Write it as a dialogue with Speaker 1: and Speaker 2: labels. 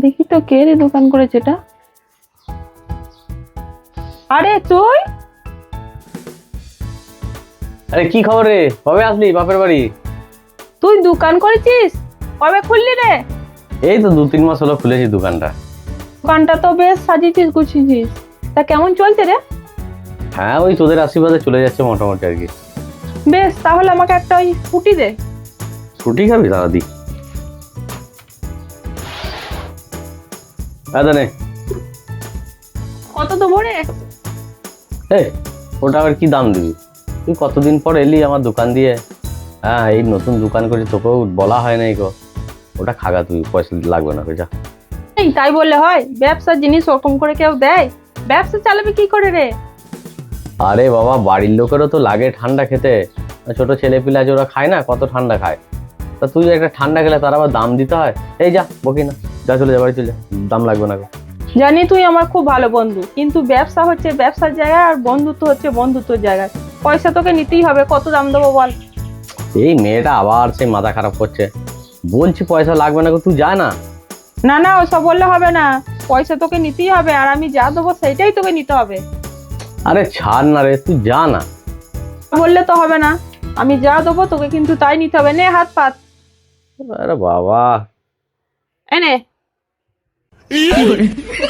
Speaker 1: দেখি তো কে রে দোকান করেছে এটা? আরে তুই?
Speaker 2: আরে কি খবর রে? কবে আসলি বাপের বাড়ি?
Speaker 1: তুই দোকান করেছিস? কবে খুললি রে?
Speaker 2: এই তো দু তিন মাস হলো খুলেছি দোকানটা।
Speaker 1: দোকানটা তো বেশ সাজিয়েছিস গুছিয়েছিস। তা কেমন চলছে রে?
Speaker 2: হ্যাঁ ওই তোদের আশীর্বাদে চলে যাচ্ছে মোটামুটি আর কি।
Speaker 1: বেশ তাহলে আমাকে একটা ওই স্কুটি দে।
Speaker 2: ছুটি খাবি দাদা দি? নে
Speaker 1: কত দেবো রে?
Speaker 2: এই ওটা আবার কি দাম দিবি? তুই কতদিন পর এলি আমার দোকান দিয়ে? হ্যাঁ এই নতুন দোকান করি তোকেও বলা হয় নাই গো। ওটা খাগা তুই পয়সা লাগবে না যা
Speaker 1: এই তাই বললে হয় ব্যবসার জিনিস ওরকম করে কেউ দেয়? ব্যবসা চালাবে কি করে রে?
Speaker 2: আরে বাবা বাড়ির লোকেরও তো লাগে ঠান্ডা খেতে। ছোট ছেলে পিলে আছে ওরা খায় না কত ঠান্ডা খায়। তা তুই একটা ঠান্ডা খেলে তার আবার দাম দিতে হয়? এই যা বকি না যা চলে যা বাড়ি চলে দাম লাগবে না গো।
Speaker 1: জানি তুই আমার খুব ভালো বন্ধু কিন্তু ব্যবসা হচ্ছে ব্যবসার জায়গায় আর বন্ধুত্ব হচ্ছে বন্ধুত্বর জায়গায়। পয়সা তোকে নিতেই হবে কত দাম দেবো বল।
Speaker 2: এই মেয়েটা আবার সেই মাথা খারাপ করছে। বলছি পয়সা লাগবে না গো তুই যা না।
Speaker 1: না না ওসব বললে হবে না। পয়সা তোকে নিতেই হবে আর আমি যা দেবো সেইটাই তোকে নিতে হবে।
Speaker 2: আরে ছাড় না রে তুই যা না।
Speaker 1: বললে তো হবে না। আমি যা দেবো তোকে কিন্তু তাই নিতে হবে। নে হাত পাত
Speaker 2: আরে বাবা।
Speaker 1: এনে Yeah.